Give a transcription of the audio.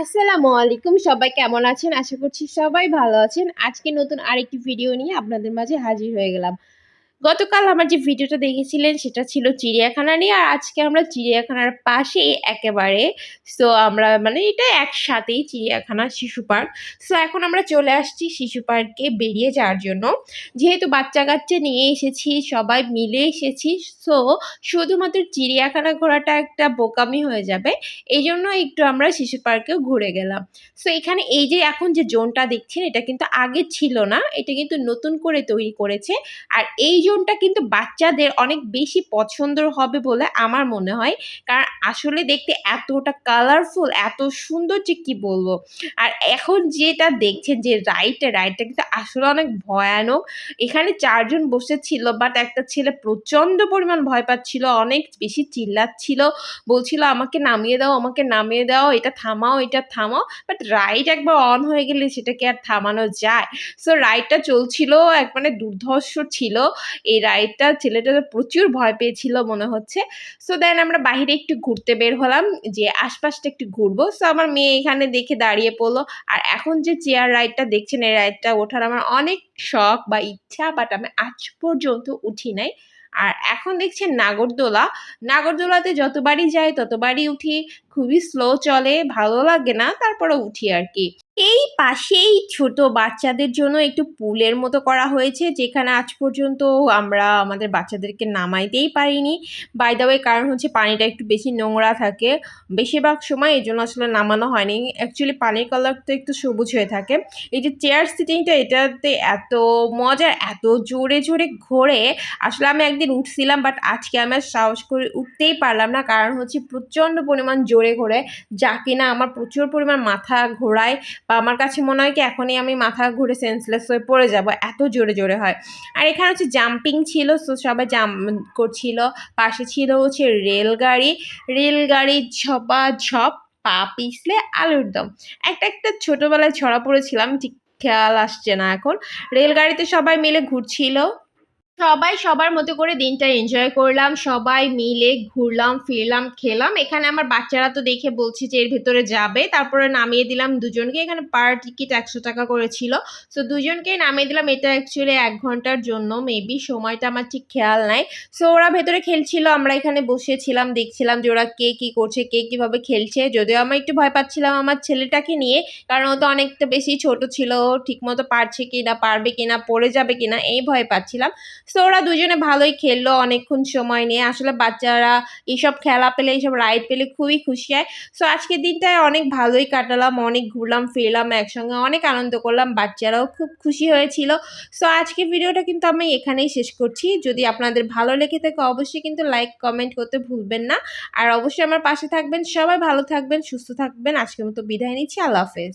আসসালামু আলাইকুম, সবাই কেমন আছেন? আশা করছি সবাই ভালো আছেন। আজকে নতুন আরেকটি ভিডিও নিয়ে আপনাদের মাঝে হাজির হয়ে গেলাম। গতকাল আমার যে ভিডিওটা দেখেছিলেন সেটা ছিল চিড়িয়াখানা নিয়ে, আর আজকে আমরা চিড়িয়াখানার পাশেই একেবারে সো আমরা মানে এটা একসাথেই চিড়িয়াখানা শিশু পার্ক। সো এখন আমরা চলে আসছি শিশু পার্কে বেরিয়ে যাওয়ার জন্য। যেহেতু বাচ্চা কাচ্চা নিয়ে এসেছি, সবাই মিলে এসেছি সো শুধুমাত্র চিড়িয়াখানা ঘোরাটা একটা বোকামি হয়ে যাবে। এই জন্য একটু আমরা শিশু পার্কেও ঘুরে গেলাম। সো এখানে এই যে এখন যে জোনটা দেখছেন, এটা কিন্তু আগে ছিল না, এটা কিন্তু নতুন করে তৈরি করেছে। আর এই জোনটা কিন্তু বাচ্চাদের অনেক বেশি পছন্দের হবে বলে আমার মনে হয়। কারণ আসলে দেখতে এতটা কালারফুল এত সুন্দর যে কি বলব? আর এখন যেটা দেখছেন যে রাইডটা রাইডটা কিন্তু আসলে অনেক ভয়ানক। এখানে চারজন বসেছিল বাট একটা ছেলে প্রচণ্ড পরিমাণ ভয় পাচ্ছিল, অনেক বেশি চিল্লাচ্ছিল। বলছিল, আমাকে নামিয়ে দাও, আমাকে নামিয়ে দাও, এটা থামাও এটা থামাও। বাট রাইড একবার অন হয়ে গেলে সেটাকে আর থামানো যায়। সো রাইডটা চলছিল, এক মানে দুর্ধর্ষ ছিল। এই রাইডটা ছেলেটা প্রচুর ভয় পেয়েছিল মনে হচ্ছে। সো দেন আমরা বাইরে একটু ঘুরতে বের হলাম, যে আশপাশটা একটু ঘুরবো। সো আমার মেয়ে এখানে দেখে দাঁড়িয়ে পড়ল। আর এখন যে চেয়ার রাইডটা দেখছেন, এই রাইডটা ওঠার আমার অনেক শখ বা ইচ্ছা বাট আমি আজ পর্যন্ত উঠি নাই। আর এখন দেখছেন নাগরদোলা। নাগরদোলাতে যতবারই যাই, ততবারই উঠি। খুবই স্লো চলে, ভালো লাগে না তারপরে উঠি আর কি। এই পাশেই ছোট বাচ্চাদের জন্য একটু পুলের মতো করা হয়েছে, যেখানে আজ পর্যন্ত আমরা আমাদের বাচ্চাদেরকে নামাইতেই পারিনি। বাই ওয়ে কারণ হচ্ছে পানিটা একটু বেশি নোংরা থাকে। বেশিরভাগ সময় এই জন্য আসলে নামানো হয়নি। অ্যাকচুয়ালি পানির কালার তো একটু সবুজ হয়ে থাকে। এই যে চেয়ার সিটিংটা এটাতে এত মজার এত জোরে জোরে ঘোরে। আসলে আমি একদিন উঠছিলাম বাট আজকে আমি সাহস করে উঠতেই পারলাম না। কারণ হচ্ছে প্রচণ্ড পরিমাণ জোরে ঘোরে, যা কিনা আমার প্রচুর পরিমাণ মাথা ঘোরায়। বা আমার কাছে মনে হয় কি এখনই আমি মাথা ঘুরে সেন্সলেস হয়ে পড়ে যাব, এত জোরে জোরে হয়। আর এখানে হচ্ছে জাম্পিং ছিল সো সবাই জাম্প করছিল, পাশে ছিল হচ্ছে রেলগাড়ি রেলগাড়ি ঝপা ঝপ পা পিছলে আলুর দম। একটা একটা ছোটোবেলায় ছড়া পড়েছিলাম, ঠিক খেয়াল আসছে না এখন। রেলগাড়িতে সবাই মিলে ঘুরছিল। সবাই সবার মতো করে দিনটা এনজয় করলাম, সবাই মিলে ঘুরলাম, ফিরলাম, খেলাম। এখানে আমার বাচ্চারা তো দেখে বলছে যে এর ভেতরে যাবে। তারপরে নামিয়ে দিলাম দুজনকে। এখানে পার টিকিট একশো টাকা করেছিল সো দুজনকেই নামিয়ে দিলাম। এটা অ্যাকচুয়ালি এক ঘণ্টার জন্য। মেবি সময়টা আমার ঠিক খেয়াল নাই। সো ওরা ভেতরে খেলছিল। আমরা এখানে বসেছিলাম, দেখছিলাম যে ওরা কে কী করছে, কে কীভাবে খেলছে। যদিও আমি একটু ভয় পাচ্ছিলাম আমার ছেলেটাকে নিয়ে, কারণ ও তো অনেকটা বেশি ছোট ছিল। ঠিকমতো পারছে কি না পারবে কি না পড়ে যাবে কি না এই ভয় পাচ্ছিলাম। সো ওরা দুজনে ভালোই খেললো অনেকক্ষণ সময় নিয়ে। আসলে বাচ্চারা এইসব খেলা পেলে এইসব রাইড পেলে খুবই খুশি হয়। সো আজকের দিনটায় অনেক ভালোই কাটালাম, অনেক ঘুরলাম, ফিরলাম, একসঙ্গে অনেক আনন্দ করলাম, বাচ্চারাও খুব খুশি হয়েছিল। সো আজকে ভিডিওটা কিন্তু আমি এখানেই শেষ করছি। যদি আপনাদের ভালো লেগে থাকে, অবশ্যই কিন্তু লাইক কমেন্ট করতে ভুলবেন না। আর অবশ্যই আমার পাশে থাকবেন। সবাই ভালো থাকবেন, সুস্থ থাকবেন। আজকের মতো বিদায় নিচ্ছি। আল্লাহ হাফেজ।